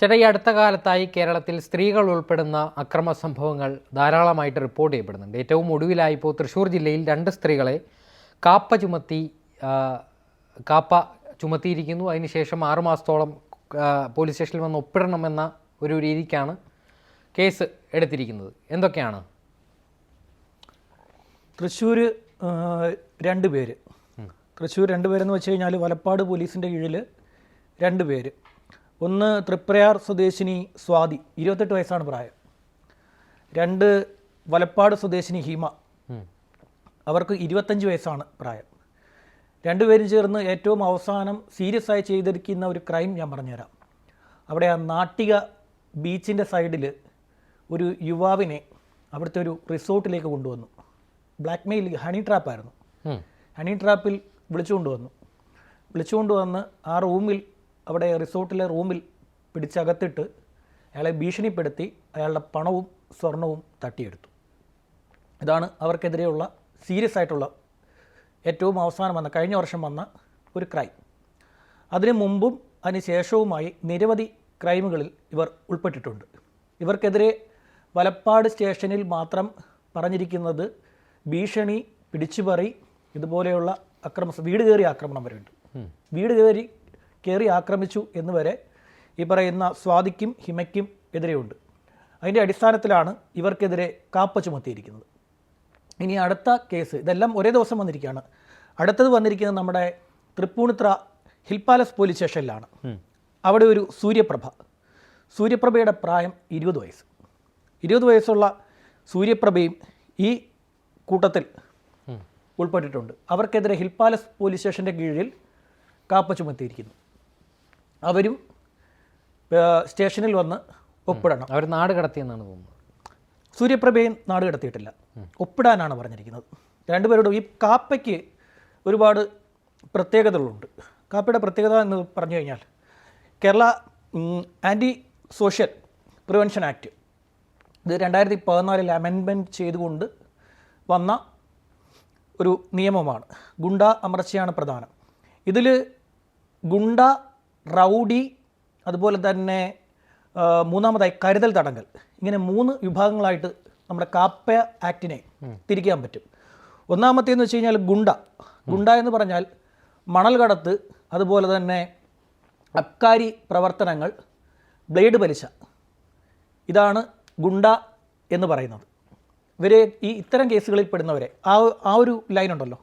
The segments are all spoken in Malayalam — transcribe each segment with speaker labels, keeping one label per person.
Speaker 1: ചേട്ടാ ഈ അടുത്ത കാലത്തായി കേരളത്തിൽ സ്ത്രീകൾ ഉൾപ്പെടുന്ന അക്രമ സംഭവങ്ങൾ ധാരാളമായിട്ട് റിപ്പോർട്ട് ചെയ്യപ്പെടുന്നുണ്ട്. ഏറ്റവും ഒടുവിലായി ഇപ്പോൾ തൃശ്ശൂർ ജില്ലയിൽ രണ്ട് സ്ത്രീകളെ കാപ്പ ചുമത്തി കാപ്പ ചുമത്തിയിരിക്കുന്നു. അതിനുശേഷം ആറുമാസത്തോളം പോലീസ് സ്റ്റേഷനിൽ വന്ന് ഒപ്പിടണമെന്ന ഒരു രീതിക്കാണ് കേസ് എടുത്തിരിക്കുന്നത്. എന്തൊക്കെയാണ്?
Speaker 2: തൃശ്ശൂർ രണ്ട് പേര്. തൃശ്ശൂർ രണ്ട് പേരെന്ന് വെച്ച് കഴിഞ്ഞാൽ വലപ്പാട് പോലീസിന്റെ കീഴിൽ രണ്ട് പേര്. ഒന്ന് തൃപ്രയാർ സ്വദേശിനി സ്വാതി ഇരുപത്തെട്ട് വയസ്സാണ് പ്രായം. രണ്ട് വലപ്പാട് സ്വദേശിനി ഹീമ അവർക്ക് ഇരുപത്തഞ്ച് വയസ്സാണ് പ്രായം. രണ്ടുപേരും ചേർന്ന് ഏറ്റവും അവസാനം സീരിയസ് ആയി ചെയ്തിരിക്കുന്ന ഒരു ക്രൈം ഞാൻ പറഞ്ഞുതരാം. അവിടെ ആ നാട്ടിക ബീച്ചിന്റെ സൈഡിൽ ഒരു യുവാവിനെ അവിടുത്തെ ഒരു റിസോർട്ടിലേക്ക് കൊണ്ടുവന്നു. ബ്ലാക്ക് മെയിൽ ഹണി ട്രാപ്പായിരുന്നു. ഹണി ട്രാപ്പിൽ വിളിച്ചുകൊണ്ടുവന്നു വിളിച്ചുകൊണ്ടുവന്ന് വിളിച്ചുകൊണ്ട് വന്ന് ആ റൂമിൽ അവിടെ റിസോർട്ടിലെ റൂമിൽ പിടിച്ചകത്തിട്ട് അയാളെ ഭീഷണിപ്പെടുത്തി അയാളുടെ പണവും സ്വർണവും തട്ടിയെടുത്തു. ഇതാണ് അവർക്കെതിരെയുള്ള സീരിയസ് ആയിട്ടുള്ള ഏറ്റവും അവസാനം വന്ന കഴിഞ്ഞ വർഷം വന്ന ഒരു ക്രൈം. അതിനു മുമ്പും അതിനുശേഷവുമായി നിരവധി ക്രൈമുകളിൽ ഇവർ ഉൾപ്പെട്ടിട്ടുണ്ട്. ഇവർക്കെതിരെ വലപ്പാട് സ്റ്റേഷനിൽ മാത്രം പറഞ്ഞിരിക്കുന്നത് ഭീഷണി പിടിച്ചുപറി ഇതുപോലെയുള്ള അക്രമ വീട് കയറി ആക്രമണം വരെയുണ്ട്. വീട് കയറി കയറി ആക്രമിച്ചു എന്ന് വരെ ഈ പറയുന്ന സ്വാതിക്കും ഹിമയ്ക്കും എതിരെയുണ്ട്. അതിന്റെ അടിസ്ഥാനത്തിലാണ് ഇവർക്കെതിരെ കാപ്പ ചുമത്തിയിരിക്കുന്നത്. ഇനി അടുത്ത കേസ് ഇതെല്ലാം ഒരേ ദിവസം വന്നിരിക്കുകയാണ്. അടുത്തത് വന്നിരിക്കുന്നത് നമ്മുടെ തൃപ്പൂണിത്ര ഹിൽ പാലസ് പോലീസ് സ്റ്റേഷനിലാണ്. അവിടെ ഒരു സൂര്യപ്രഭ. സൂര്യപ്രഭയുടെ പ്രായം ഇരുപത് വയസ്സ്. ഇരുപത് വയസ്സുള്ള സൂര്യപ്രഭയും ഈ കൂട്ടത്തിൽ ഉൾപ്പെട്ടിട്ടുണ്ട്. അവർക്കെതിരെ ഹിൽ പാലസ് പോലീസ് സ്റ്റേഷന്റെ കീഴിൽ കാപ്പ ചുമത്തിയിരിക്കുന്നു. അവരും സ്റ്റേഷനിൽ വന്ന് ഒപ്പിടണം.
Speaker 1: അവർ നാട് കടത്തിയെന്നാണ് തോന്നുന്നത്.
Speaker 2: സൂര്യപ്രഭയും നാട് കടത്തിയിട്ടില്ല. ഒപ്പിടാനാണ് പറഞ്ഞിരിക്കുന്നത്. രണ്ടുപേരോടും ഈ കാപ്പയ്ക്ക് ഒരുപാട് പ്രത്യേകതകളുണ്ട്. കാപ്പയുടെ പ്രത്യേകത എന്ന് പറഞ്ഞു കഴിഞ്ഞാൽ Kerala anti social prevention act ഇത് രണ്ടായിരത്തി പതിനാലിൽ അമെൻമെന്റ് ചെയ്തുകൊണ്ട് വന്ന ഒരു നിയമമാണ്. ഗുണ്ട അമർച്ചയാണ് പ്രധാനം. ഇതിൽ ഗുണ്ട റൗഡി അതുപോലെ തന്നെ മൂന്നാമതായി കരുതൽ തടങ്കൽ. ഇങ്ങനെ മൂന്ന് വിഭാഗങ്ങളായിട്ട് നമ്മുടെ കാപ്പ ആക്ടിനെ തിരിക്കാൻ പറ്റും. ഒന്നാമത്തേന്ന് വെച്ച് കഴിഞ്ഞാൽ ഗുണ്ട. ഗുണ്ട എന്ന് പറഞ്ഞാൽ മണൽ കടത്ത് അതുപോലെ തന്നെ അബ്കാരി പ്രവർത്തനങ്ങൾ ബ്ലേഡ് പലിശ. ഇതാണ് ഗുണ്ട എന്ന് പറയുന്നത്. ഇവരെ ഈ ഇത്തരം കേസുകളിൽ പെടുന്നവരെ ആ ആ ഒരു ലൈനുണ്ടല്ലോ.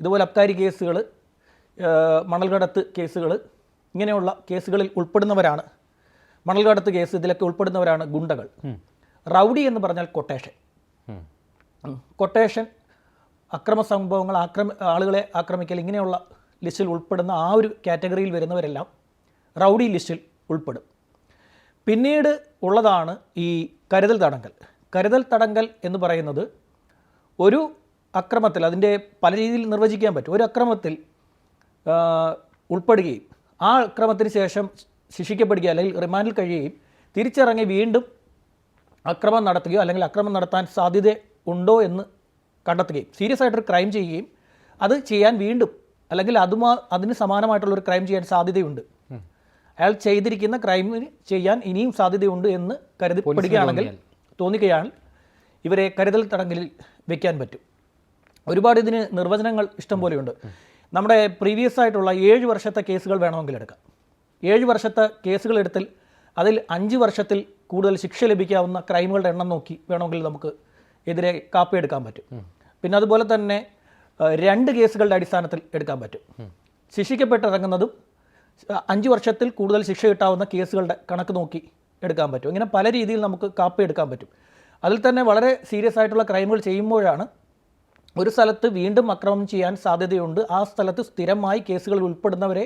Speaker 2: ഇതുപോലെ അബ്കാരി കേസുകൾ മണൽകടത്ത് കേസുകൾ ഇങ്ങനെയുള്ള കേസുകളിൽ ഉൾപ്പെടുന്നവരാണ്. മണൽകടത്ത് കേസ് ഇതിലൊക്കെ ഉൾപ്പെടുന്നവരാണ് ഗുണ്ടകൾ. റൗഡി എന്ന് പറഞ്ഞാൽ കൊട്ടേഷൻ. കൊട്ടേഷൻ അക്രമ സംഭവങ്ങൾ ആക്രമ ആളുകളെ ആക്രമിക്കൽ ഇങ്ങനെയുള്ള ലിസ്റ്റിൽ ഉൾപ്പെടുന്ന ആ ഒരു കാറ്റഗറിയിൽ വരുന്നവരെല്ലാം റൗഡി ലിസ്റ്റിൽ ഉൾപ്പെടും. പിന്നീട് ഉള്ളതാണ് ഈ കരുതൽ തടങ്കൽ. കരുതൽ തടങ്കൽ എന്ന് പറയുന്നത് ഒരു അക്രമത്തിൽ അതിന്റെ പല രീതിയിൽ നിർവചിക്കാൻ പറ്റും. ഒരു അക്രമത്തിൽ ഉൾപ്പെടുകയും ആ അക്രമത്തിന് ശേഷം ശിക്ഷിക്കപ്പെടുകയോ അല്ലെങ്കിൽ റിമാൻഡിൽ കഴിയുകയും തിരിച്ചിറങ്ങി വീണ്ടും അക്രമം നടത്തുകയോ അല്ലെങ്കിൽ അക്രമം നടത്താൻ സാധ്യത ഉണ്ടോ എന്ന് കണ്ടെത്തുകയും സീരിയസ് ആയിട്ടൊരു ക്രൈം ചെയ്യുകയും അത് ചെയ്യാൻ വീണ്ടും അല്ലെങ്കിൽ അതുമാ അതിന് സമാനമായിട്ടുള്ളൊരു ക്രൈം ചെയ്യാൻ സാധ്യതയുണ്ട്. അയാൾ ചെയ്തിരിക്കുന്ന ക്രൈമിന് ചെയ്യാൻ ഇനിയും സാധ്യതയുണ്ട് എന്ന് കരുതപ്പെടുകയാണെങ്കിൽ തോന്നിക്കുകയാണ് ഇവരെ കരുതൽ തടങ്കലിൽ വെക്കാൻ പറ്റും. ഒരുപാട് ഇതിന് നിർവചനങ്ങൾ ഇഷ്ടം പോലെയുണ്ട്. നമ്മുടെ പ്രീവിയസ് ആയിട്ടുള്ള ഏഴ് വർഷത്തെ കേസുകൾ വേണമെങ്കിൽ എടുക്കാം. ഏഴ് വർഷത്തെ കേസുകൾ എടുത്തിൽ അതിൽ അഞ്ച് വർഷത്തിൽ കൂടുതൽ ശിക്ഷ ലഭിക്കാവുന്ന ക്രൈമുകളുടെ എണ്ണം നോക്കി വേണമെങ്കിൽ നമുക്ക് എതിരെ കാപ്പി എടുക്കാൻ പറ്റും. പിന്നെ അതുപോലെ തന്നെ രണ്ട് കേസുകളുടെ അടിസ്ഥാനത്തിൽ എടുക്കാൻ പറ്റും. ശിക്ഷിക്കപ്പെട്ടിറങ്ങുന്നതും അഞ്ച് വർഷത്തിൽ കൂടുതൽ ശിക്ഷ കിട്ടാവുന്ന കേസുകളുടെ കണക്ക് നോക്കി എടുക്കാൻ പറ്റും. ഇങ്ങനെ പല രീതിയിൽ നമുക്ക് കാപ്പി എടുക്കാൻ പറ്റും. അതിൽ തന്നെ വളരെ സീരിയസ് ആയിട്ടുള്ള ക്രൈമുകൾ ചെയ്യുമ്പോഴാണ് ഒരു സ്ഥലത്ത് വീണ്ടും അക്രമം ചെയ്യാൻ സാധ്യതയുണ്ട്. ആ സ്ഥലത്ത് സ്ഥിരമായി കേസുകളിൽ ഉൾപ്പെടുന്നവരെ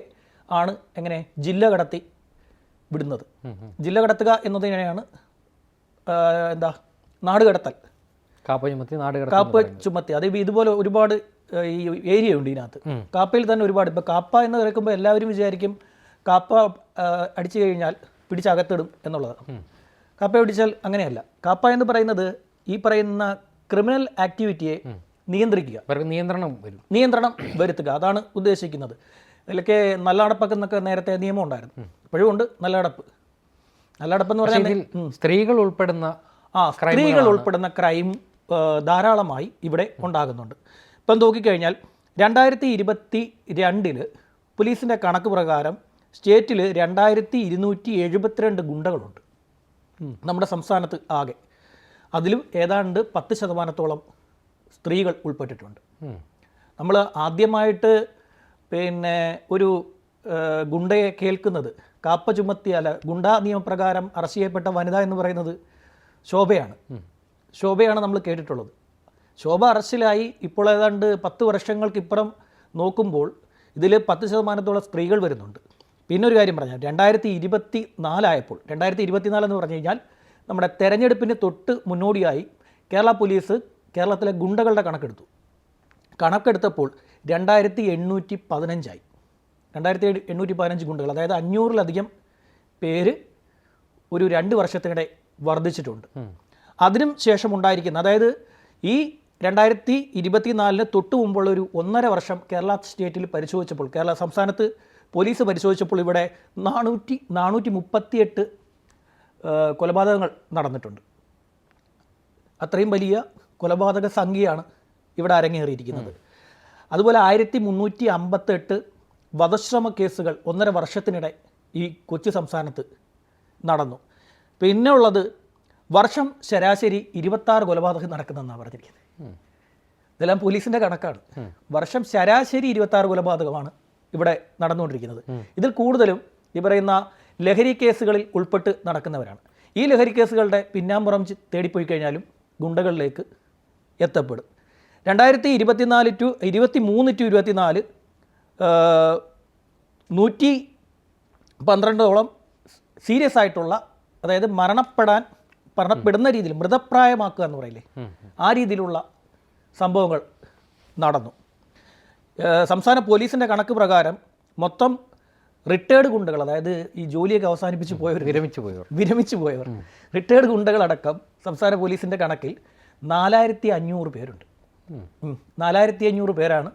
Speaker 2: ആണ് എങ്ങനെ ജില്ല കടത്തി വിടുന്നത്. ജില്ല കടത്തുക എന്നതിനെയാണ് എന്താ നാട് കടത്തൽ.
Speaker 1: കാപ്പ ചുമത്തി നാട്
Speaker 2: കാപ്പ ചുമത്തി. അത് ഇതുപോലെ ഒരുപാട് ഈ ഏരിയ ഉണ്ട് ഇതിനകത്ത്. കാപ്പയിൽ തന്നെ ഒരുപാട്. ഇപ്പോൾ കാപ്പ എന്ന് കേൾക്കുമ്പോൾ എല്ലാവരും വിചാരിക്കും കാപ്പ അടിച്ചു കഴിഞ്ഞാൽ പിടിച്ചകത്തിടും എന്നുള്ളതാണ് കാപ്പ പിടിച്ചാൽ അങ്ങനെയല്ല. കാപ്പ എന്ന് പറയുന്നത് ഈ പറയുന്ന ക്രിമിനൽ ആക്ടിവിറ്റിയെ നിയന്ത്രിക്കുക.
Speaker 1: അവർക്ക് നിയന്ത്രണം വരും.
Speaker 2: നിയന്ത്രണം വരുത്തുക. അതാണ് ഉദ്ദേശിക്കുന്നത്. അതിലൊക്കെ നല്ല അടപ്പൊക്കെ എന്നൊക്കെ നേരത്തെ നിയമം ഉണ്ടായിരുന്നു. ഇപ്പോഴും ഉണ്ട് നല്ല അടപ്പ് നല്ലടപ്പം എന്ന് പറഞ്ഞാൽ
Speaker 1: സ്ത്രീകൾ ഉൾപ്പെടുന്ന
Speaker 2: ആ സ്ത്രീകൾ ഉൾപ്പെടുന്ന ക്രൈം ധാരാളമായി ഇവിടെ ഉണ്ടാകുന്നുണ്ട്. ഇപ്പം നോക്കിക്കഴിഞ്ഞാൽ രണ്ടായിരത്തി ഇരുപത്തി രണ്ടിൽ പോലീസിന്റെ കണക്ക് പ്രകാരം സ്റ്റേറ്റിൽ രണ്ടായിരത്തി ഇരുന്നൂറ്റി എഴുപത്തിരണ്ട് ഗുണ്ടകളുണ്ട് നമ്മുടെ സംസ്ഥാനത്ത് ആകെ. അതിലും ഏതാണ്ട് പത്ത് ശതമാനത്തോളം സ്ത്രീകൾ ഉൾപ്പെട്ടിട്ടുണ്ട്. നമ്മൾ ആദ്യമായിട്ട് പിന്നെ ഒരു ഗുണ്ടയെ കേൾക്കുന്നത് കാപ്പ ചുമത്തി അല്ല ഗുണ്ടാ നിയമപ്രകാരം അറസ്റ്റ് ചെയ്യപ്പെട്ട വനിത എന്ന് പറയുന്നത് ശോഭയാണ്. ശോഭയാണ് നമ്മൾ കേട്ടിട്ടുള്ളത്. ശോഭ അറസ്റ്റിലായി ഇപ്പോൾ ഏതാണ്ട് പത്ത് വർഷങ്ങൾക്കിപ്പുറം നോക്കുമ്പോൾ ഇതിൽ പത്ത് ശതമാനത്തോളം സ്ത്രീകൾ വരുന്നുണ്ട്. പിന്നെ ഒരു കാര്യം പറഞ്ഞാൽ രണ്ടായിരത്തി ഇരുപത്തി നാലായപ്പോൾ രണ്ടായിരത്തി ഇരുപത്തിനാലെന്ന് പറഞ്ഞു കഴിഞ്ഞാൽ നമ്മുടെ തെരഞ്ഞെടുപ്പിന് തൊട്ട് മുന്നോടിയായി കേരള പോലീസ് കേരളത്തിലെ ഗുണ്ടകളുടെ കണക്കെടുത്തു. കണക്കെടുത്തപ്പോൾ രണ്ടായിരത്തി എണ്ണൂറ്റി പതിനഞ്ചായി രണ്ടായിരത്തി എണ്ണൂറ്റി പതിനഞ്ച് ഗുണ്ടകൾ അതായത് അഞ്ഞൂറിലധികം പേര് ഒരു രണ്ട് വർഷത്തിനിടെ വർദ്ധിച്ചിട്ടുണ്ട്. അതിനും ശേഷം ഉണ്ടായിരിക്കുന്ന അതായത് ഈ രണ്ടായിരത്തി ഇരുപത്തിനാലിന് തൊട്ട് മുമ്പുള്ള ഒരു ഒന്നര വർഷം കേരള സ്റ്റേറ്റിൽ പരിശോധിച്ചപ്പോൾ കേരള സംസ്ഥാനത്ത് പോലീസ് പരിശോധിച്ചപ്പോൾ ഇവിടെ നാനൂറ്റി നാനൂറ്റി മുപ്പത്തിയെട്ട് കൊലപാതകങ്ങൾ നടന്നിട്ടുണ്ട്. അത്രയും വലിയ കൊലപാതക സംഖ്യയാണ് ഇവിടെ അരങ്ങേറിയിരിക്കുന്നത്. അതുപോലെ ആയിരത്തി മുന്നൂറ്റി അമ്പത്തെട്ട് വധശ്രമ കേസുകൾ ഒന്നര വർഷത്തിനിടെ ഈ കൊച്ചു സംസ്ഥാനത്ത് നടന്നു. പിന്നെ ഉള്ളത് വർഷം ശരാശരി ഇരുപത്താറ് കൊലപാതകം നടക്കുന്നതെന്നാണ് പറഞ്ഞിരിക്കുന്നത്. ഇതെല്ലാം പോലീസിന്റെ കണക്കാണ്. വർഷം ശരാശരി ഇരുപത്താറ് കൊലപാതകമാണ് ഇവിടെ നടന്നുകൊണ്ടിരിക്കുന്നത്. ഇതിൽ കൂടുതലും ഈ പറയുന്ന ലഹരി കേസുകളിൽ ഉൾപ്പെട്ട് നടക്കുന്നവരാണ്. ഈ ലഹരി കേസുകളുടെ പിന്നാമ്പുറം തേടിപ്പോയി കഴിഞ്ഞാലും ഗുണ്ടകളിലേക്ക് എത്തപ്പെടും. രണ്ടായിരത്തി ഇരുപത്തിനാല് ടു ഇരുപത്തി മൂന്ന് ടു ഇരുപത്തിനാല് നൂറ്റി പന്ത്രണ്ടോളം സീരിയസ് ആയിട്ടുള്ള അതായത് മരണപ്പെടാൻ മരണപ്പെടുന്ന രീതിയിൽ മൃതപ്രായമാക്കുക എന്ന് പറയില്ലേ? ആ രീതിയിലുള്ള സംഭവങ്ങൾ നടന്നു. സംസ്ഥാന പോലീസിന്റെ കണക്ക് പ്രകാരം മൊത്തം റിട്ടേർഡ് ഗുണ്ടകൾ അതായത് ഈ ജോലിയൊക്കെ അവസാനിപ്പിച്ച് പോയവർ
Speaker 1: വിരമിച്ചു പോയവർ.
Speaker 2: വിരമിച്ചു പോയവർ. റിട്ടേർഡ് ഗുണ്ടകളടക്കം സംസ്ഥാന പോലീസിന്റെ കണക്കിൽ നാലായിരത്തി അഞ്ഞൂറ് പേരുണ്ട്. നാലായിരത്തി അഞ്ഞൂറ് പേരാണ്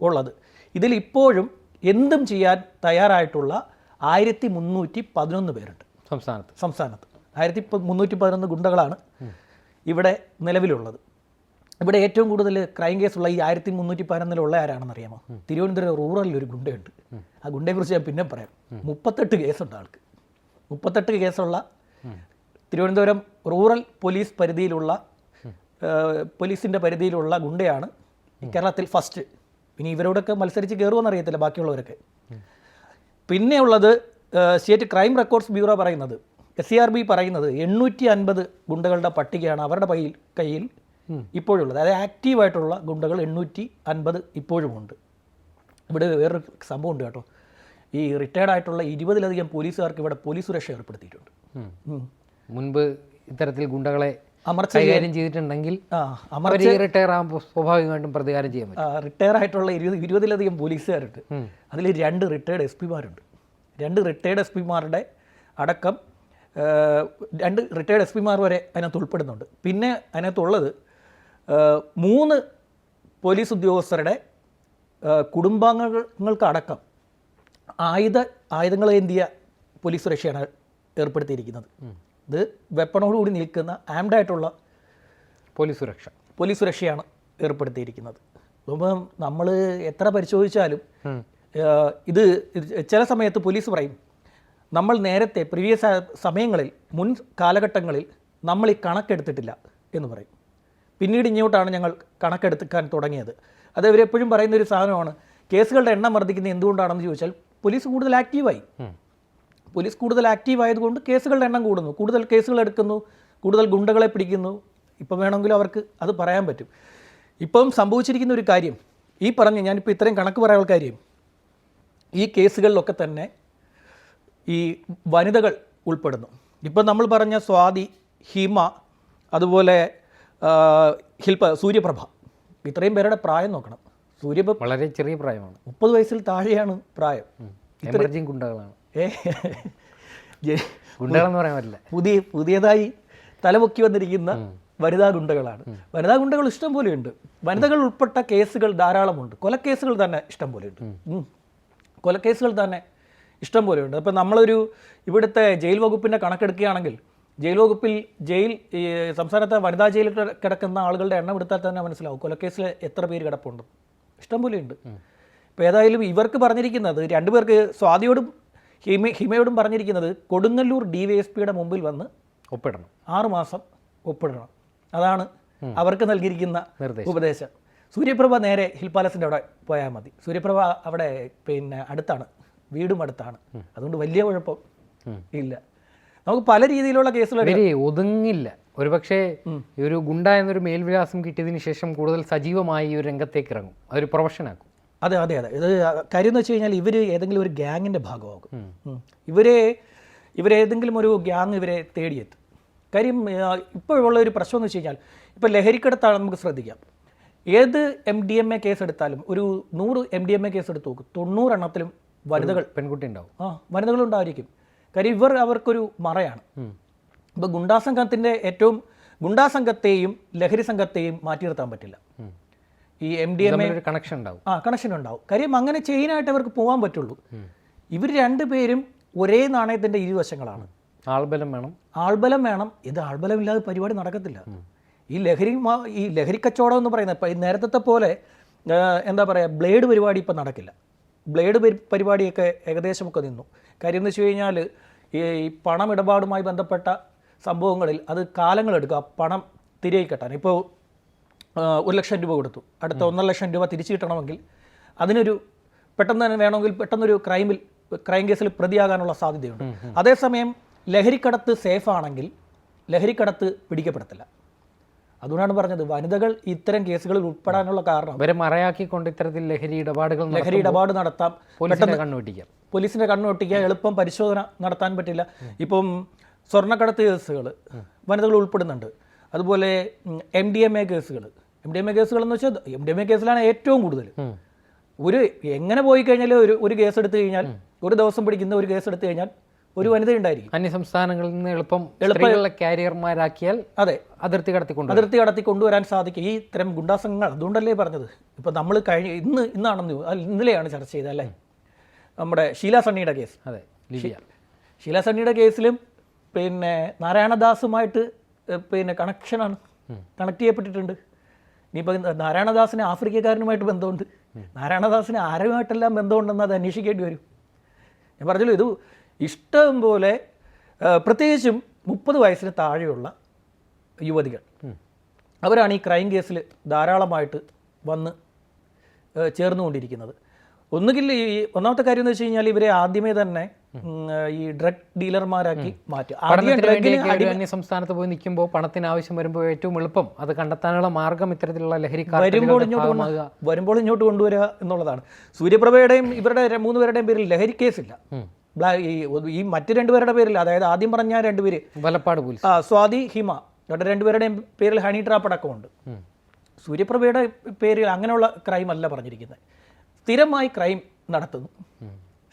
Speaker 2: ഉള്ളത്. ഇതിൽ ഇപ്പോഴും എന്തും ചെയ്യാൻ തയ്യാറായിട്ടുള്ള ആയിരത്തി മുന്നൂറ്റി പതിനൊന്ന് പേരുണ്ട്.
Speaker 1: സംസ്ഥാനത്ത്.
Speaker 2: സംസ്ഥാനത്ത്. ആയിരത്തി മുന്നൂറ്റി പതിനൊന്ന് ഗുണ്ടകളാണ് ഇവിടെ നിലവിലുള്ളത്. ഇവിടെ ഏറ്റവും കൂടുതൽ ക്രൈം കേസുള്ള ഈ ആയിരത്തി മുന്നൂറ്റി പതിനൊന്നിലുള്ള ആരാണെന്ന് അറിയാമോ തിരുവനന്തപുരം റൂറലിൽ ഒരു ഗുണ്ടയുണ്ട്. ആ ഗുണ്ടയെക്കുറിച്ച് ഞാൻ പിന്നെ പറയാം. മുപ്പത്തെട്ട് കേസുണ്ട് ആൾക്ക്. മുപ്പത്തെട്ട് കേസുള്ള തിരുവനന്തപുരം റൂറൽ പോലീസ് പരിധിയിലുള്ള പോലീസിന്റെ പരിധിയിലുള്ള ഗുണ്ടയാണ്. കേരളത്തിൽ ഫസ്റ്റ് ഇനി ഇവരോടൊക്കെ മത്സരിച്ച് കയറുമെന്ന് അറിയത്തില്ല ബാക്കിയുള്ളവരൊക്കെ. പിന്നെ ഉള്ളത് സ്റ്റേറ്റ് ക്രൈം റെക്കോർഡ്സ് ബ്യൂറോ പറയുന്നത്. എസ് സി ആർ ബി പറയുന്നത് എണ്ണൂറ്റി അൻപത് ഗുണ്ടകളുടെ പട്ടികയാണ് അവരുടെ കയ്യിൽ കയ്യിൽ ഇപ്പോഴുള്ളത്. അതായത് ആക്റ്റീവായിട്ടുള്ള ഗുണ്ടകൾ എണ്ണൂറ്റി അൻപത് ഇപ്പോഴുമുണ്ട്. ഇവിടെ വേറൊരു സംഭവം ഉണ്ട് കേട്ടോ. ഈ റിട്ടയർഡ് ആയിട്ടുള്ള ഇരുപതിലധികം പോലീസുകാർക്ക് ഇവിടെ പോലീസ് സുരക്ഷ ഏർപ്പെടുത്തിയിട്ടുണ്ട്.
Speaker 1: മുൻപ് ഇത്തരത്തിൽ ഗുണ്ടകളെ
Speaker 2: അമർച്ച
Speaker 1: കൈകാര്യം ചെയ്തിട്ടുണ്ടെങ്കിൽ റിട്ടയർ ആകുമ്പോൾ സ്വാഭാവികമായിട്ടും പ്രതികാരം ചെയ്യാൻ പറ്റും.
Speaker 2: റിട്ടയർ ആയിട്ടുള്ള ഇരുപത് ഇരുപതിലധികം പോലീസുകാരുണ്ട്. അതിൽ രണ്ട് റിട്ടയർഡ് എസ് പിമാരുണ്ട് രണ്ട് റിട്ടയർഡ് എസ് പിമാരുടെ അടക്കം രണ്ട് റിട്ടയർഡ് എസ് പിമാർ വരെ അതിനകത്ത് ഉൾപ്പെടുന്നുണ്ട്. പിന്നെ അതിനകത്തുള്ളത് മൂന്ന് പോലീസ് ഉദ്യോഗസ്ഥരുടെ കുടുംബാംഗങ്ങൾക്കടക്കം ആയുധ ആയുധങ്ങളേന്തിയ പോലീസ് സുരക്ഷയാണ് ഏർപ്പെടുത്തിയിരിക്കുന്നത്. ഇത് വെപ്പണോടുകൂടി നിൽക്കുന്ന ആംഡായിട്ടുള്ള
Speaker 1: പോലീസ് സുരക്ഷ.
Speaker 2: പോലീസ് സുരക്ഷയാണ് ഏർപ്പെടുത്തിയിരിക്കുന്നത്. അപ്പം നമ്മൾ എത്ര പരിശോധിച്ചാലും ഇത് ചില സമയത്ത് പോലീസ് പറയും നമ്മൾ നേരത്തെ പ്രീവിയസ് സമയങ്ങളിൽ മുൻ കാലഘട്ടങ്ങളിൽ നമ്മൾ ഈ കണക്കെടുത്തിട്ടില്ല എന്ന് പറയും. പിന്നീട് ഇങ്ങോട്ടാണ് ഞങ്ങൾ കണക്കെടുക്കാൻ തുടങ്ങിയത്. അത് ഇവരെപ്പോഴും പറയുന്ന ഒരു സാധനമാണ് കേസുകളുടെ എണ്ണം വർദ്ധിക്കുന്നത് എന്തുകൊണ്ടാണെന്ന് ചോദിച്ചാൽ പോലീസ് കൂടുതൽ ആക്റ്റീവായി. പോലീസ് കൂടുതൽ ആക്റ്റീവ് ആയതുകൊണ്ട് കേസുകളുടെ എണ്ണം കൂടുന്നു. കൂടുതൽ കേസുകൾ എടുക്കുന്നു കൂടുതൽ ഗുണ്ടകളെ പിടിക്കുന്നു. ഇപ്പം വേണമെങ്കിലും അവർക്ക് അത് പറയാൻ പറ്റും. ഇപ്പം സംഭവിച്ചിരിക്കുന്ന ഒരു കാര്യം ഈ പറഞ്ഞ ഞാനിപ്പോൾ ഇത്രയും കണക്ക് പറയാനുള്ള കാര്യം ഈ കേസുകളിലൊക്കെ തന്നെ ഈ വനിതകൾ ഉൾപ്പെടുന്നു. ഇപ്പം നമ്മൾ പറഞ്ഞ സ്വാതി ഹിമ അതുപോലെ ഹിൽപ സൂര്യപ്രഭ ഇത്രയും പേരുടെ പ്രായം നോക്കണം. സൂര്യപ്രഭ
Speaker 1: വളരെ ചെറിയ പ്രായമാണ്.
Speaker 2: മുപ്പത് വയസ്സിൽ താഴെയാണ് പ്രായം.
Speaker 1: ഗുണ്ടകളാണ്. ഗുണ്ടകളെന്ന് പറയാൻ പറ്റില്ല.
Speaker 2: പുതിയ പുതിയതായി തലപൊക്കി വന്നിരിക്കുന്ന വനിതാ ഗുണ്ടകളാണ്. വനിതാ ഗുണ്ടകൾ ഇഷ്ടം പോലെയുണ്ട് വനിതകൾ ഉൾപ്പെട്ട കേസുകൾ ധാരാളമുണ്ട്. കൊലക്കേസുകൾ തന്നെ ഇഷ്ടം പോലെയുണ്ട്. കൊലക്കേസുകൾ തന്നെ ഇഷ്ടം പോലെയുണ്ട് അപ്പോൾ നമ്മളൊരു ഇവിടുത്തെ ജയിൽ വകുപ്പിന്റെ കണക്കെടുക്കുകയാണെങ്കിൽ ജയിൽ വകുപ്പിൽ ജയിൽ ഈ സംസ്ഥാനത്തെ വനിതാ ജയിലിൽ കിടക്കുന്ന ആളുകളുടെ എണ്ണം എടുത്താൽ തന്നെ മനസ്സിലാവും കൊലക്കേസിൽ എത്ര പേര് കിടപ്പുണ്ട്. ഇഷ്ടം പോലെയുണ്ട് ഇപ്പോൾ ഏതായാലും ഇവർക്ക് പറഞ്ഞിരിക്കുന്നത് രണ്ടുപേർക്ക് സ്വാതിയോടും ഹിമ ഹിമയോടും പറഞ്ഞിരിക്കുന്നത് കൊടുങ്ങല്ലൂർ ഡി വൈ എസ് പിയുടെ മുമ്പിൽ വന്ന്
Speaker 1: ഒപ്പിടണം.
Speaker 2: ആറുമാസം ഒപ്പിടണം. അതാണ് അവർക്ക് നൽകിയിരിക്കുന്ന ഉപദേശം. സൂര്യപ്രഭ നേരെ ഹിൽ പാലസിന്റെ അവിടെ പോയാൽ മതി. സൂര്യപ്രഭ അവിടെ പിന്നെ അടുത്താണ് വീടും അടുത്താണ്. അതുകൊണ്ട് വലിയ കുഴപ്പം ഇല്ല. നമുക്ക് പല രീതിയിലുള്ള കേസുകൾ
Speaker 1: ഒതുങ്ങില്ല. ഒരുപക്ഷെ പക്ഷേ ഒരു ഗുണ്ട എന്നൊരു മേൽവിലാസം കിട്ടിയതിന് ശേഷം കൂടുതൽ സജീവമായി ഈ ഒരു രംഗത്തേക്ക് ഇറങ്ങും. അതൊരു പ്രൊഫഷനാക്കും.
Speaker 2: അതെ അതെ അതെ. ഇത് കാര്യം എന്ന് വെച്ച് കഴിഞ്ഞാൽ ഇവർ ഏതെങ്കിലും ഒരു ഗ്യാങ്ങിന്റെ ഭാഗമാകും. ഇവരെ ഇവരേതെങ്കിലും ഒരു ഗ്യാങ് ഇവരെ തേടിയെത്തും. കാര്യം ഇപ്പോഴുള്ള ഒരു പ്രശ്നം എന്ന് വെച്ച് കഴിഞ്ഞാൽ ഇപ്പോൾ ലഹരിക്കടത്താണ് നമുക്ക് ശ്രദ്ധിക്കാം. ഏത് M D M A case എടുത്താലും ഒരു നൂറ് M D M A case എടുത്ത് നോക്കും തൊണ്ണൂറെണ്ണത്തിലും വനിതകൾ
Speaker 1: പെൺകുട്ടി ഉണ്ടാവും.
Speaker 2: ആ വനിതകളുണ്ടായിരിക്കും കാര്യം ഇവർ അവർക്കൊരു മറയാണ്. ഇപ്പോൾ ഗുണ്ടാസംഘത്തിന്റെ ഏറ്റവും ഗുണ്ടാസംഘത്തെയും ലഹരി സംഘത്തെയും മാറ്റി നിർത്താൻ പറ്റില്ല ഈ M D M A
Speaker 1: connection ഉണ്ടാവും.
Speaker 2: ആ കണക്ഷൻ ഉണ്ടാവും. കാര്യം അങ്ങനെ ചെയ്യാനായിട്ട് അവർക്ക് പോകാൻ പറ്റുള്ളൂ. ഇവർ രണ്ടുപേരും ഒരേ നാണയത്തിന്റെ ഇരുവശങ്ങളാണ്.
Speaker 1: ആൾബലം വേണം.
Speaker 2: ആൾബലം വേണം. ഇത് ആൾബലം ഇല്ലാതെ പരിപാടി നടക്കത്തില്ല. ഈ ലഹരി ഈ ലഹരി കച്ചവടം എന്ന് പറയുന്നത് ഇപ്പം നേരത്തെ പോലെ എന്താ പറയുക ബ്ലേഡ് പരിപാടി ഇപ്പം നടക്കില്ല. ബ്ലേഡ് പരി- പരിപാടിയൊക്കെ ഏകദേശമൊക്കെ നിന്നു. കാര്യം എന്ന് വെച്ച് കഴിഞ്ഞാൽ ഈ പണം ഇടപാടുമായി ബന്ധപ്പെട്ട സംഭവങ്ങളിൽ അത് കാലങ്ങളെടുക്കുക പണം തിരികെ കെട്ടാൻ. ഇപ്പോൾ ഒരു ലക്ഷം രൂപ കൊടുത്തു. അടുത്ത ഒന്നര ലക്ഷം രൂപ തിരിച്ചു കിട്ടണമെങ്കിൽ അതിനൊരു പെട്ടെന്ന് തന്നെ വേണമെങ്കിൽ പെട്ടെന്നൊരു ക്രൈമിൽ ക്രൈം കേസിൽ പ്രതിയാകാനുള്ള സാധ്യതയുണ്ട്. അതേസമയം ലഹരിക്കടത്ത് സേഫ് ആണെങ്കിൽ ലഹരിക്കടത്ത് പിടിക്കപ്പെടത്തില്ല. അതുകൊണ്ടാണ് പറഞ്ഞത് വനിതകൾ ഇത്തരം കേസുകളിൽ ഉൾപ്പെടാനുള്ള കാരണം.
Speaker 1: അവരെ മറയാക്കിക്കൊണ്ട് ഇത്തരത്തിൽ ലഹരി ഇടപാടുകൾ
Speaker 2: ലഹരി ഇടപാട് നടത്താം.
Speaker 1: പെട്ടെന്ന് കണ്ണുവെട്ടിക്കാം
Speaker 2: പോലീസിന്റെ കണ്ണുവെട്ടിക്കുക എളുപ്പം പരിശോധന നടത്താൻ പറ്റില്ല. ഇപ്പം സ്വർണക്കടത്ത് കേസുകൾ വനിതകൾ ഉൾപ്പെടുന്നുണ്ട്. അതുപോലെ എം ഡി എം എ കേസുകൾ എം ഡി എം എ കേസുകൾ എന്ന് വെച്ചാൽ എം ഡി എം എ കേസിലാണ് ഏറ്റവും കൂടുതൽ. ഒരു എങ്ങനെ പോയി കഴിഞ്ഞാൽ ഒരു ഒരു കേസ് എടുത്തു കഴിഞ്ഞാൽ ഒരു ദിവസം പിടിക്കുന്ന ഒരു കേസ് എടുത്തു കഴിഞ്ഞാൽ ഒരു വനിത ഉണ്ടായിരിക്കും.
Speaker 1: അന്യ സംസ്ഥാനങ്ങളിൽ നിന്ന് എളുപ്പം എളുപ്പമുള്ള കാരിയർമാരാക്കിയാൽ
Speaker 2: അതെ.
Speaker 1: അതിർത്തി കടത്തിക്കൊണ്ട്
Speaker 2: അതിർത്തി കടത്തി കൊണ്ടുവരാൻ സാധിക്കും. ഈ ഇത്തരം ഗുണ്ടാസംഘങ്ങൾ അതുകൊണ്ടല്ലേ പറഞ്ഞത്? ഇപ്പം നമ്മൾ കഴിഞ്ഞ ഇന്ന് ഇന്നാണെന്ന് ഇന്നലെയാണ് ചർച്ച ചെയ്തത് അല്ലേ? നമ്മുടെ ഷീല സണ്ണിയുടെ കേസ്.
Speaker 1: അതെ
Speaker 2: ഷീല സണ്ണിയുടെ കേസിലും പിന്നെ നാരായണദാസുമായിട്ട് പിന്നെ കണക്ഷനാണ് കണക്ട് ചെയ്യപ്പെട്ടിട്ടുണ്ട്. ഇനിയിപ്പോൾ നാരായണദാസിന് ആഫ്രിക്കക്കാരനുമായിട്ട് ബന്ധമുണ്ട്. നാരായണദാസിന് ആരുമായിട്ടെല്ലാം ബന്ധമുണ്ടെന്ന് അത് അന്വേഷിക്കേണ്ടി വരും. ഞാൻ പറഞ്ഞല്ലോ ഇത് ഇഷ്ടം പോലെ പ്രത്യേകിച്ചും മുപ്പത് വയസ്സിന് താഴെയുള്ള യുവതികൾ. അവരാണ് ഈ ക്രൈം കേസിൽ ധാരാളമായിട്ട് വന്ന് ചേർന്നുകൊണ്ടിരിക്കുന്നത്. ഒന്നുകിൽ ഈ ഒന്നാമത്തെ കാര്യം എന്ന് വെച്ച് കഴിഞ്ഞാൽ ഇവരെ ആദ്യമേ തന്നെ ഈ ഡ്രഗ് ഡീലർമാരാക്കി
Speaker 1: മാറ്റും സംസ്ഥാനത്ത് പോയി നിൽക്കുമ്പോൾ പണത്തിന് ആവശ്യം വരുമ്പോൾ ഏറ്റവും എളുപ്പം. അത് കണ്ടെത്താനുള്ള മാർഗം ഇത്തരത്തിലുള്ള ലഹരി
Speaker 2: വരുമ്പോൾ ഇങ്ങോട്ട് വരുമ്പോൾ ഇങ്ങോട്ട് കൊണ്ടുവരിക എന്നുള്ളതാണ്. സൂര്യപ്രഭയുടെയും ഇവരുടെ മൂന്ന് പേരുടെയും പേരിൽ ലഹരി കേസില്ല. ഇല്ല ഈ ഈ മറ്റു രണ്ടുപേരുടെ പേരിൽ അതായത് ആദ്യം പറഞ്ഞ രണ്ടുപേര്
Speaker 1: വലപ്പാട് പോലീസ്.
Speaker 2: ആ സ്വാതി ഹിമ ഇവരുടെ രണ്ടുപേരുടെയും പേരിൽ ഹണി ട്രാപ്പ് അടക്കമുണ്ട്. സൂര്യപ്രഭയുടെ പേരിൽ അങ്ങനെയുള്ള ക്രൈം അല്ല പറഞ്ഞിരിക്കുന്നത്. സ്ഥിരമായി ക്രൈം നടത്തുന്നു.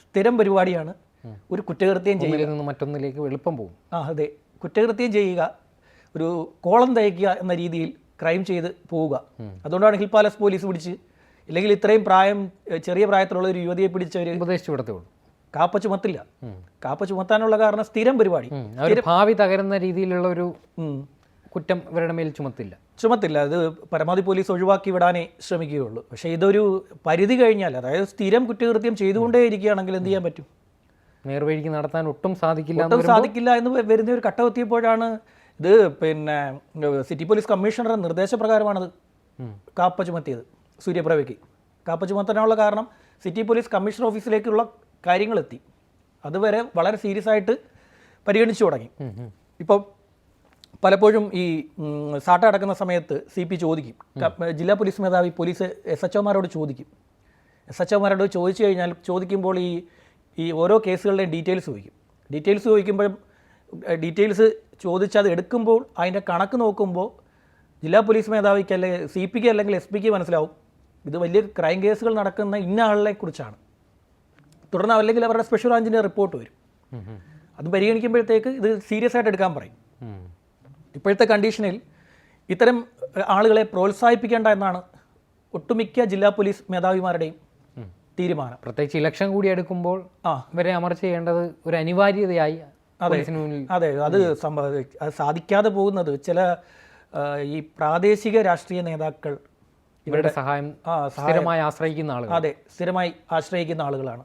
Speaker 2: സ്ഥിരം പരിപാടിയാണ് ഒരു കുറ്റകൃത്യം ചെയ്യുക.
Speaker 1: മറ്റൊന്നിലേക്ക് എളുപ്പം പോകും
Speaker 2: ആ അതെ. കുറ്റകൃത്യം ചെയ്യുക ഒരു കോളം തയ്ക്കുക എന്ന രീതിയിൽ ക്രൈം ചെയ്ത് പോവുക. അതുകൊണ്ടാണ് ഹിൽ പാലസ് പോലീസ് പിടിച്ച് ഇല്ലെങ്കിൽ ഇത്രയും പ്രായം ചെറിയ പ്രായത്തിലുള്ള ഒരു യുവതിയെ പിടിച്ചവർ
Speaker 1: ഉപദേശിച്ചു വിടത്തുള്ളൂ
Speaker 2: കാപ്പ ചുമത്തില്ല. കാപ്പ ചുമത്താനുള്ള കാരണം സ്ഥിരം പരിപാടി.
Speaker 1: ഭാവി തകരുന്ന രീതിയിലുള്ള ഒരു കുറ്റം ഇവരുടെ മേൽ ചുമത്തില്ല.
Speaker 2: ചുമത്തില്ല. അത് പരമാവധി പോലീസ് ഒഴിവാക്കി വിടാനേ ശ്രമിക്കുകയുള്ളൂ. പക്ഷേ ഇതൊരു പരിധി കഴിഞ്ഞാൽ അതായത് സ്ഥിരം കുറ്റകൃത്യം ചെയ്തുകൊണ്ടേ ഇരിക്കുകയാണെങ്കിൽ എന്ത് ചെയ്യാൻ പറ്റും?
Speaker 1: നേർവഴിക്ക് നടത്താൻ ഒട്ടും സാധിക്കില്ല
Speaker 2: ഒട്ടും സാധിക്കില്ല എന്ന് വരുന്ന ഒരു ഘട്ടമെത്തിയപ്പോഴാണ് ഇത് പിന്നെ സിറ്റി പോലീസ് കമ്മീഷണറുടെ നിർദ്ദേശപ്രകാരമാണത് കാപ്പ ചുമത്തിയത് സൂര്യപ്രഭയ്ക്ക്. കാപ്പ ചുമത്താനുള്ള കാരണം സിറ്റി പോലീസ് കമ്മീഷണർ ഓഫീസിലേക്കുള്ള കാര്യങ്ങളെത്തി. അതുവരെ വളരെ സീരിയസ് ആയിട്ട് പരിഗണിച്ചു തുടങ്ങി. ഇപ്പോൾ പലപ്പോഴും ഈ സാട്ട അടക്കുന്ന സമയത്ത് സി പി ചോദിക്കും. ജില്ലാ പോലീസ് മേധാവി പോലീസ് എസ് എച്ച് ഒമാരോട് ചോദിക്കും. എസ് എച്ച് ഒമാരോട് ചോദിച്ചു കഴിഞ്ഞാൽ ചോദിക്കുമ്പോൾ ഈ ഈ ഓരോ കേസുകളുടെയും ഡീറ്റെയിൽസ് ചോദിക്കും. ഡീറ്റെയിൽസ് ചോദിക്കുമ്പോഴും ഡീറ്റെയിൽസ് ചോദിച്ച് അത് എടുക്കുമ്പോൾ അതിന്റെ കണക്ക് നോക്കുമ്പോൾ ജില്ലാ പോലീസ് മേധാവിക്ക് അല്ലെങ്കിൽ സി പിക്ക് അല്ലെങ്കിൽ എസ് പിക്ക് മനസ്സിലാവും ഇത് വലിയ ക്രൈം കേസുകൾ നടക്കുന്ന ഇന്ന ആളിനെ കുറിച്ചാണ്. തുടർന്ന് അല്ലെങ്കിൽ അവരുടെ സ്പെഷ്യൽ ബ്രാഞ്ചിന്റെ റിപ്പോർട്ട് വരും. അത് പരിഗണിക്കുമ്പോഴത്തേക്ക് ഇത് സീരിയസ് ആയിട്ട് എടുക്കാൻ പറയും. ഇപ്പോഴത്തെ കണ്ടീഷനിൽ ഇത്തരം ആളുകളെ പ്രോത്സാഹിപ്പിക്കേണ്ട എന്നാണ് ഒട്ടുമിക്ക ജില്ലാ പോലീസ് മേധാവിമാരുടെയും തീരുമാനം.
Speaker 1: പ്രത്യേകിച്ച് ഇലക്ഷൻ കൂടി എടുക്കുമ്പോൾ
Speaker 2: ആ.
Speaker 1: ഇവരെ അമർച്ച ചെയ്യേണ്ടത് ഒരു അനിവാര്യതയായി അതെ.
Speaker 2: അതെ അത് സംഭവ അത് സാധിക്കാതെ പോകുന്നത് ചില ഈ പ്രാദേശിക രാഷ്ട്രീയ നേതാക്കൾ
Speaker 1: ഇവരുടെ സഹായം സ്ഥിരമായി ആശ്രയിക്കുന്ന ആളുകൾ.
Speaker 2: അതെ സ്ഥിരമായി ആശ്രയിക്കുന്ന ആളുകളാണ്.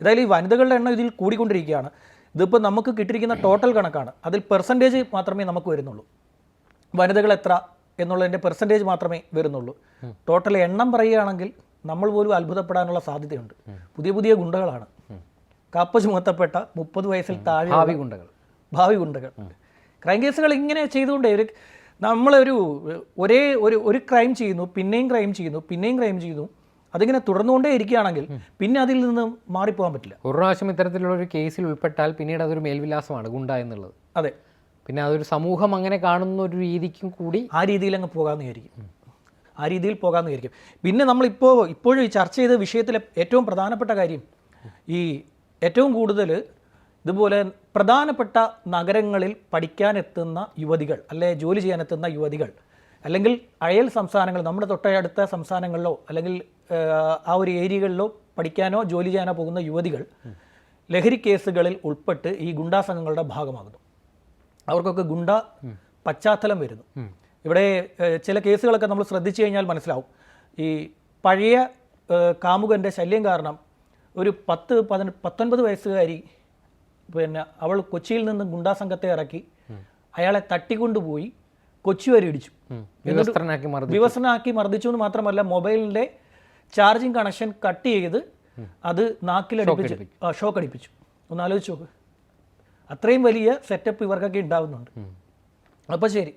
Speaker 2: ഏതായാലും ഈ വനിതകളുടെ എണ്ണം ഇതിൽ കൂടിക്കൊണ്ടിരിക്കുകയാണ്. ഇതിപ്പോൾ നമുക്ക് കിട്ടിയിരിക്കുന്ന ടോട്ടൽ കണക്കാണ്. അതിൽ പെർസെന്റേജ് മാത്രമേ നമുക്ക് വരുന്നുള്ളൂ. വനിതകൾ എത്ര എന്നുള്ളതിന്റെ പെർസെന്റേജ് മാത്രമേ വരുന്നുള്ളൂ. ടോട്ടൽ എണ്ണം പറയുകയാണെങ്കിൽ നമ്മൾ പോലും അത്ഭുതപ്പെടാനുള്ള സാധ്യതയുണ്ട്. പുതിയ പുതിയ ഗുണ്ടകളാണ്. കാപ്പ ചുമത്തപ്പെട്ട മുപ്പത് വയസ്സിൽ താഴെ
Speaker 1: ഭാവി ഗുണ്ടകൾ.
Speaker 2: ഭാവി ഗുണ്ടകൾ. ക്രൈം കേസുകൾ ഇങ്ങനെ ചെയ്തുകൊണ്ടേ ഒരു നമ്മളൊരു ഒരേ ഒരു ഒരു ക്രൈം ചെയ്യുന്നു പിന്നെയും ക്രൈം ചെയ്യുന്നു പിന്നെയും ക്രൈം ചെയ്യുന്നു. അതിങ്ങനെ തുടർന്നുകൊണ്ടേ ഇരിക്കുകയാണെങ്കിൽ പിന്നെ അതിൽ നിന്ന് മാറിപ്പോകാൻ പറ്റില്ല.
Speaker 1: ഒരു പ്രാവശ്യം ഇത്തരത്തിലുള്ള ഒരു കേസിൽ ഉൾപ്പെട്ടാൽ പിന്നീട് അതൊരു മേൽവിലാസമാണ് ഗുണ്ട എന്നുള്ളത്.
Speaker 2: അതെ.
Speaker 1: പിന്നെ അതൊരു സമൂഹം അങ്ങനെ കാണുന്ന ഒരു രീതിക്കും കൂടി
Speaker 2: ആ രീതിയിൽ അങ്ങ് പോകാമെന്ന് വിചാരിക്കും. ആ രീതിയിൽ പോകാമെന്ന് വിചാരിക്കും. പിന്നെ നമ്മളിപ്പോൾ ഇപ്പോഴും ഈ ചർച്ച ചെയ്ത വിഷയത്തിലെ ഏറ്റവും പ്രധാനപ്പെട്ട കാര്യം ഈ ഏറ്റവും കൂടുതൽ ഇതുപോലെ പ്രധാനപ്പെട്ട നഗരങ്ങളിൽ പഠിക്കാനെത്തുന്ന യുവതികൾ അല്ലെ ജോലി ചെയ്യാനെത്തുന്ന യുവതികൾ അല്ലെങ്കിൽ അയൽ സംസ്ഥാനങ്ങൾ നമ്മുടെ തൊട്ടടുത്ത സംസ്ഥാനങ്ങളിലോ അല്ലെങ്കിൽ ആ, ഒരു ഏരിയകളിലോ പഠിക്കാനോ ജോലി ചെയ്യാനോ പോകുന്ന യുവതികൾ ലഹരി കേസുകളിൽ ഉൾപ്പെട്ട് ഈ ഗുണ്ടാ സംഘങ്ങളുടെ ഭാഗമാകുന്നു. അവർക്കൊക്കെ ഗുണ്ട പശ്ചാത്തലം വരുന്നു. ഇവിടെ ചില കേസുകളൊക്കെ നമ്മൾ ശ്രദ്ധിച്ചു കഴിഞ്ഞാൽ മനസ്സിലാവും. ഈ പഴയ കാമുകന്റെ ശല്യം കാരണം ഒരു പത്ത് പതിന പത്തൊൻപത് വയസ്സുകാരി പിന്നെ അവൾ കൊച്ചിയിൽ നിന്ന് ഗുണ്ടാ സംഘത്തെ ഇറക്കി അയാളെ തട്ടിക്കൊണ്ടുപോയി കൊച്ചി വരെ ഇടിച്ചു. വിവസനാക്കി മർദ്ദിച്ചു. എന്ന് മാത്രമല്ല മൊബൈലിന്റെ ചാർജിങ് കണക്ഷൻ കട്ട് ചെയ്ത് അത് നാക്കിലടിപ്പിച്ച് ഷോക്ക് അടിപ്പിച്ചു ഒന്ന് ആലോചിച്ചു നോക്ക്. അത്രയും വലിയ സെറ്റപ്പ് ഇവർക്കൊക്കെ ഉണ്ടാവുന്നുണ്ട്. അപ്പോൾ ശരി.